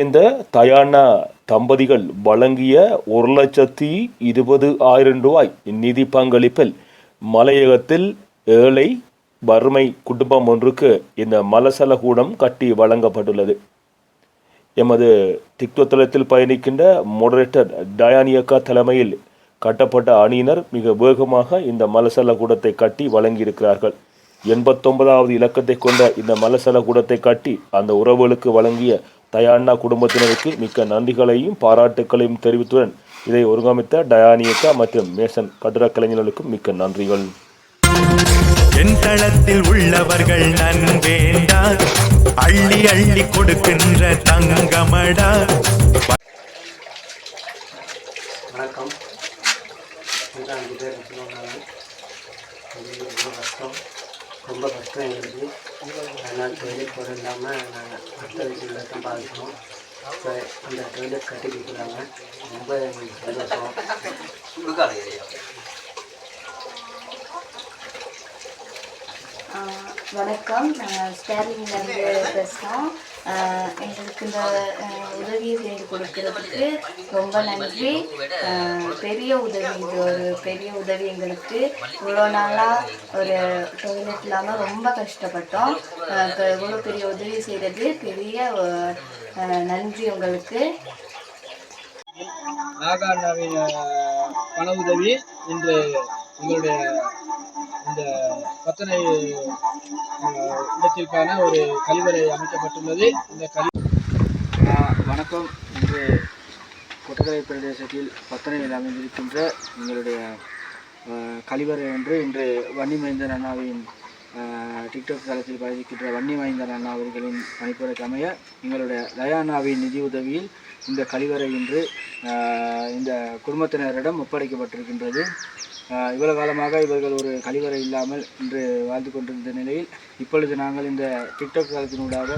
இந்த தயானா தம்பதிகள் வழங்கிய ஒரு லட்சத்தி இருபது ஆயிரம் ரூபாய் நிதி பங்களிப்பில் மலையகத்தில் ஏழை வறுமை குடும்பம் ஒன்றுக்கு இந்த மலசல கூடம் கட்டி வழங்கப்பட்டுள்ளது. எமது திக்வத்தலத்தில் பயணிக்கின்ற மோடரேட்டர் டயானியக்கா தலைமையில் கட்டப்பட்ட அணியினர் மிக வேகமாக இந்த மலசல கூடத்தை கட்டி வழங்கியிருக்கிறார்கள். எண்பத்தொன்பதாவது இலக்கத்தை கொண்ட இந்த மலசல கூடத்தை கட்டி அந்த உறவுகளுக்கு வழங்கிய தயானா குடும்பத்தினருக்கு மிக்க நன்றிகளையும் பாராட்டுக்களையும் தெரிவித்துடன் இதை ஒருங்கமைத்த டயானியக்கா மற்றும் மேசன் கட்டிடக் கலைஞர்களுக்கும் மிக்க நன்றிகள். என் தளத்தில் உள்ளவர்கள் நன்வேண்டா அள்ளி அள்ளி கொடுக்கின்ற தங்கமடா. வணக்கம். கஷ்டம். ரொம்ப கஷ்டம் எங்களுக்கு. அதனால் டொய்லெட் போட இல்லாமல் நாங்கள் அடுத்த வீட்டில் தான் பார்க்கணும் இப்போ அந்த டொய்லெட் கட்டி கொடுக்குறாங்க. ரொம்ப எங்களுக்கு சந்தோஷம். ஆஹ் வணக்கம். நாங்கள் ஸ்டேர்லிங்லேருந்து பேசுகிறோம் எங்களுக்கு இந்த உதவியை செய்து கொடுக்கறதுக்கு ரொம்ப நன்றி. பெரிய உதவி. இது ஒரு பெரிய உதவி எங்களுக்கு. இவ்வளோ நாளாக ஒரு டொய்லெட் இல்லாமல் ரொம்ப கஷ்டப்பட்டோம். இப்போ இவ்வளோ பெரிய உதவி செய்கிறது பெரிய நன்றி உங்களுக்கு. நாகாண்ணாவின் பண உதவி இன்று உங்களுடைய இந்த பத்தனை இடத்திற்கான ஒரு கழிவறை அமைக்கப்பட்டுள்ளது. இந்த கழி வணக்கம். இன்று கொட்டகரை பிரதேசத்தில் பத்தனையில் அமைந்திருக்கின்ற எங்களுடைய கழிவறை என்று இன்று வன்னிமைந்தன் அண்ணாவின் டிக்டாக் தளத்தில் பயணிக்கின்ற வன்னிமைந்தன் அண்ணா அவர்களின் பணிப்புரைக்கு அமைய எங்களுடைய தயானாவின் நிதி உதவியில் இந்த கழிவறை இன்று இந்த குடும்பத்தினரிடம் ஒப்படைக்கப்பட்டிருக்கின்றது. இவ்வளவு காலமாக இவர்கள் ஒரு கழிவறை இல்லாமல் இன்று வாழ்ந்து கொண்டிருந்த நிலையில் இப்பொழுது நாங்கள் இந்த டிக்டாக் காலத்தினூடாக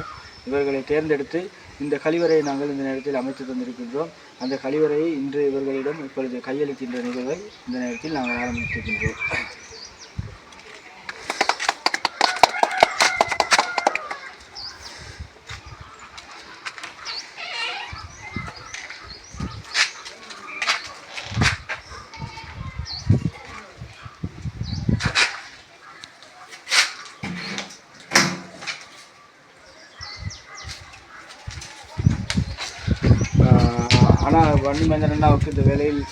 இவர்களை தேர்ந்தெடுத்து இந்த கழிவறையை நாங்கள் இந்த நேரத்தில் அமைத்து தந்திருக்கின்றோம். அந்த கழிவறையை இன்று இவர்களிடம் இப்பொழுது கையளிக்கின்ற நிகழ்வை இந்த நேரத்தில் நாங்கள் ஆரம்பித்திருக்கின்றோம். ஆனால் வன்னி மந்திரன்னா அவருக்கு இந்த வேலையில்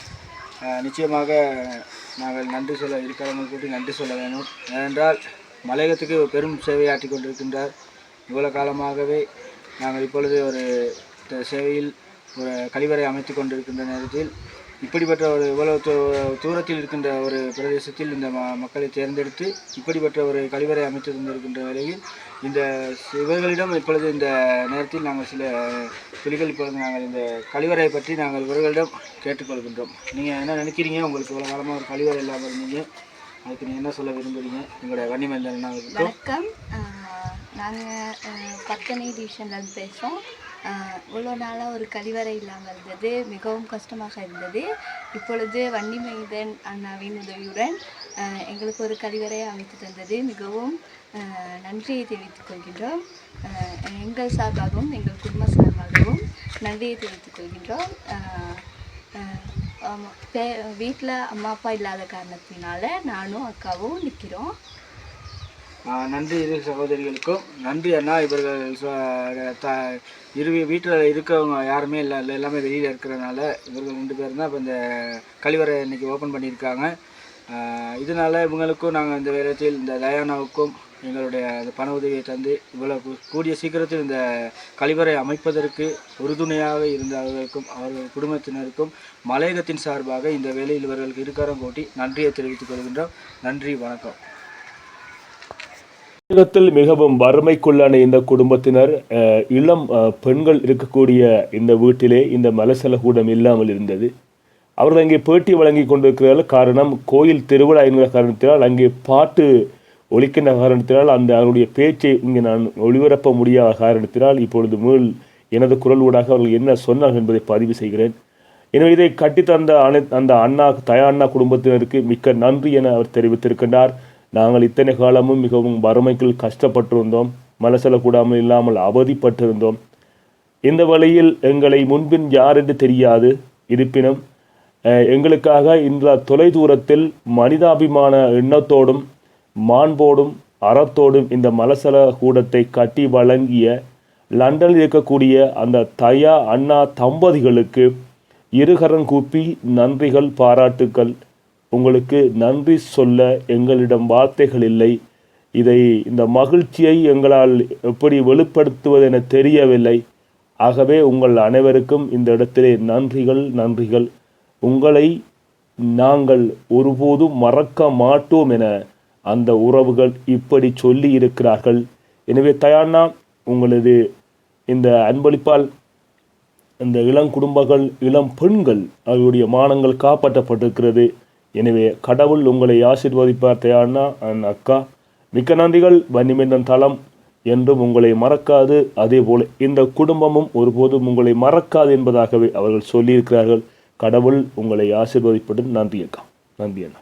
நிச்சயமாக நாங்கள் நன்றி சொல்ல இருக்கிறவங்க கூட்டி நன்றி சொல்ல வேணும். ஏனென்றால் மலையகத்துக்கு பெரும் சேவையாற்றி கொண்டிருக்கின்றார். இவ்வளவு காலமாகவே நாங்கள் இப்பொழுது ஒரு சேவையில் ஒரு கழிவறை அமைத்து கொண்டிருக்கின்ற நேரத்தில் இப்படிப்பட்ட ஒரு இவ்வளவு தூ- தூரத்தில் இருக்கின்ற ஒரு பிரதேசத்தில் இந்த மக்களை தேர்ந்தெடுத்து இப்படிப்பட்ட ஒரு கழிவறை அமைத்து தந்திருக்கின்ற வேளையில் இந்த இவர்களிடம் இப்பொழுது இந்த நேரத்தில் நாங்கள் சில புலிகள் இப்பொழுது நாங்கள் இந்த கழிவறையை பற்றி நாங்கள் இவர்களிடம் கேட்டுக்கொள்கின்றோம். நீங்கள் என்ன நினைக்கிறீங்க? உங்களுக்கு இவ்வளோ காலமாக ஒரு கழிவறை இல்லாமல் இருந்தீங்க. அதுக்கு நீங்கள் என்ன சொல்ல விரும்புகிறீங்க உங்களுடைய வன்னிமேந்தன் நாங்கள் வணக்கம். நாங்கள் பத்தனை டிவிஷன்லேருந்து பேசுகிறோம் இவ்வளோ நாளாக ஒரு கழிவறை இல்லாமல் இருந்தது மிகவும் கஷ்டமாக இருந்தது. இப்பொழுது வன்னி மைதன் அண்ணாவின் உதவியுடன் எங்களுக்கு ஒரு கழிவறை அமைத்து தந்தது. மிகவும் நன்றியை தெரிவித்துக் கொள்கின்றோம். எங்கள் சார்பாகவும் எங்கள் குடும்ப சார்பாகவும் நன்றியை தெரிவித்துக் கொள்கின்றோம். பே வீட்டில் அம்மா அப்பா இல்லாத காரணத்தினால நானும் அக்காவும் நிற்கிறோம் நன்றி இரு சகோதரிகளுக்கும். நன்றி அண்ணா இவர்கள் த இரு வீட்டில் இருக்கவங்க யாருமே இல்லை இல்லை எல்லாமே வெளியில் இருக்கிறதுனால இவர்கள் ரெண்டு பேரும் தான் இப்போ இந்த கழிவறை இன்றைக்கி ஓப்பன் பண்ணியிருக்காங்க. இதனால் இவங்களுக்கும் நாங்கள் இந்த வேலையில் இந்த தயானாவுக்கும் எங்களுடைய அந்த பண உதவியை தந்து இவ்வளோ கூடிய சீக்கிரத்தில் இந்த கழிவறை அமைப்பதற்கு உறுதுணையாக இருந்த அவர்களுக்கும் அவர்கள் குடும்பத்தினருக்கும் மலையகத்தின் சார்பாக இந்த வேலையில் இவர்களுக்கு இருக்காரம் கூட்டி நன்றியை தெரிவித்துக் கொள்கின்றோம். நன்றி வணக்கம். தமிழகத்தில் மிகவும் வறுமைக்குள்ளான இந்த குடும்பத்தினர் இளம் பெண்கள் இருக்கக்கூடிய இந்த வீட்டிலே இந்த மலசல கூடம் இல்லாமல் இருந்தது. அவர்கள் அங்கே பேட்டி வழங்கி கொண்டிருக்கிறார்கள். காரணம் கோயில் திருவிழா என்கிற காரணத்தினால் அங்கே பாட்டு ஒழிக்கின்ற காரணத்தினால் அந்த அவருடைய பேச்சை இங்கே நான் ஒளிபரப்ப முடியாத காரணத்தினால் இப்பொழுது மீள் எனது குரல் ஊடாக அவர்கள் என்ன சொன்னார்கள் என்பதை பதிவு செய்கிறேன். எனவே இதை கட்டித்தந்த அனை அந்த அண்ணா தயா அண்ணா குடும்பத்தினருக்கு மிக்க நன்றி என அவர் தெரிவித்திருக்கின்றார். நாங்கள் இத்தனை காலமும் மிகவும் வறுமைக்குள் கஷ்டப்பட்டிருந்தோம் மலசல கூடாமல் இல்லாமல் அவதிப்பட்டிருந்தோம். இந்த வழியில் எங்களை முன்பின் யார் என்று தெரியாது. இருப்பினும் எங்களுக்காக இந்த தொலைதூரத்தில் மனிதாபிமான எண்ணத்தோடும் மாண்போடும் அறத்தோடும் இந்த மலசல கூடத்தை கட்டி வழங்கிய லண்டனில் இருக்கக்கூடிய அந்த தயா அண்ணா தம்பதிகளுக்கு இருகரம் கூப்பி நன்றிகள் பாராட்டுக்கள். உங்களுக்கு நன்றி சொல்ல எங்களிடம் வார்த்தைகள் இல்லை. இதை இந்த மகிழ்ச்சியை எங்களால் எப்படி வெளிப்படுத்துவது என தெரியவில்லை. ஆகவே உங்கள் அனைவருக்கும் இந்த இடத்திலே நன்றிகள் நன்றிகள். உங்களை நாங்கள் ஒருபோதும் மறக்க மாட்டோம் என அந்த உறவுகள் இப்படி சொல்லி இருக்கிறார்கள். எனவே தயானா உங்களது இந்த அன்பளிப்பால் இந்த இளம் குடும்பங்கள் இளம் பெண்கள் அவருடைய மானங்கள் காப்பாற்றப்பட்டிருக்கிறது. எனவே கடவுள் உங்களை ஆசிர்வதிப்பார் தயானா அண்ட் அக்கா. மிக்க நன்றிகள் வன்னிமேந்தன் தளம் என்றும் உங்களை மறக்காது. அதே போல இந்த குடும்பமும் ஒருபோதும் உங்களை மறக்காது என்பதாகவே அவர்கள் சொல்லியிருக்கிறார்கள். கடவுள் உங்களை ஆசிர்வதிப்படும் நன்றி அக்கா. நன்றி அண்ணா.